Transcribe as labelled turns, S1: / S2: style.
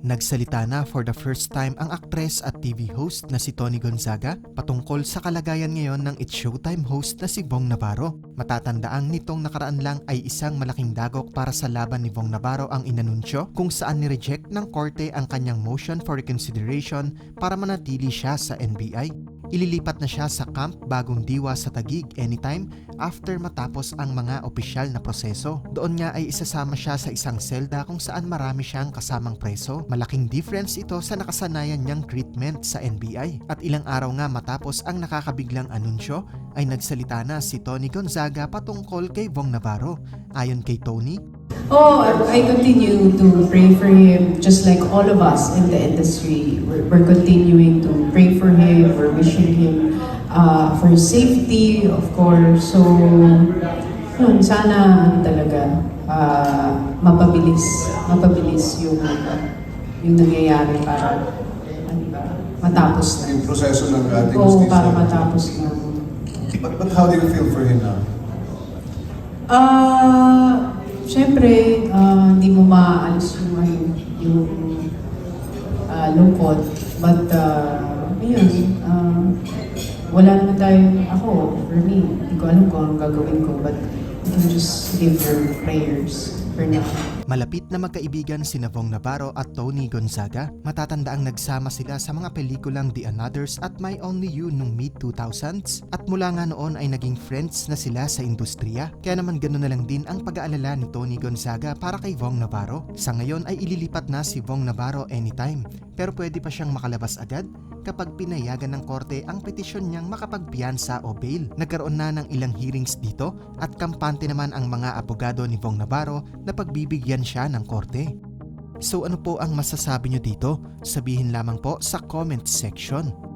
S1: Nagsalita na for the first time ang aktres at TV host na si Tony Gonzaga patungkol sa kalagayan ngayon ng It's Showtime host na si Bong Navarro. Matatandaang nitong nakaraan lang ay isang malaking dagok para sa laban ni Bong Navarro ang inanunsyo kung saan ni-reject ng korte ang kanyang motion for reconsideration para manatili siya sa NBI. Ililipat na siya sa camp bagong diwa sa Tagig anytime after matapos ang mga opisyal na proseso. Doon nga ay isasama siya sa isang selda kung saan marami siyang kasamang preso. Malaking difference ito sa nakasanayan niyang treatment sa NBI. At ilang araw nga matapos ang nakakabiglang anunsyo ay nagsalita na si Tony Gonzaga patungkol kay Bong Navarro. Ayon kay Tony,
S2: Oh, I continue to pray for him, just like all of us in the industry. We're, we're continuing to pray for him. We're wishing him uh, for his safety, of course. So, yun, sana talaga uh, mapabilis, mapabilis yung yung nangyayari para ano ba, matapos na.
S3: yung proseso ng ating
S2: Oo,
S3: justice.
S2: para matapos na.
S3: But, but how do you feel for him now?
S2: Hindi mo maaalis yung, ano, yung ah, lungkot. But, uh, ayun, ah, wala naman tayong, ako, for me, hindi ko alam kung anong gagawin ko, but you can just give your prayers for now.
S1: Malapit na magkaibigan si Bong Navarro at Tony Gonzaga. Matatandaang nagsama sila sa mga pelikulang The Anothers at My Only You nung mid-2000s at mula nga noon ay naging friends na sila sa industriya. Kaya naman ganoon na lang din ang pag-aalala ni Tony Gonzaga para kay Vong Navarro. Sa ngayon ay ililipat na si Vong Navarro anytime pero pwede pa siyang makalabas agad kapag pinayagan ng korte ang petisyon niyang makapagpiyansa o bail. Nagkaroon na ng ilang hearings dito at kampante naman ang mga abogado ni Vong Navarro na pagbibigyan siya ng korte. So ano po ang masasabi nyo dito? Sabihin lamang po sa comment section.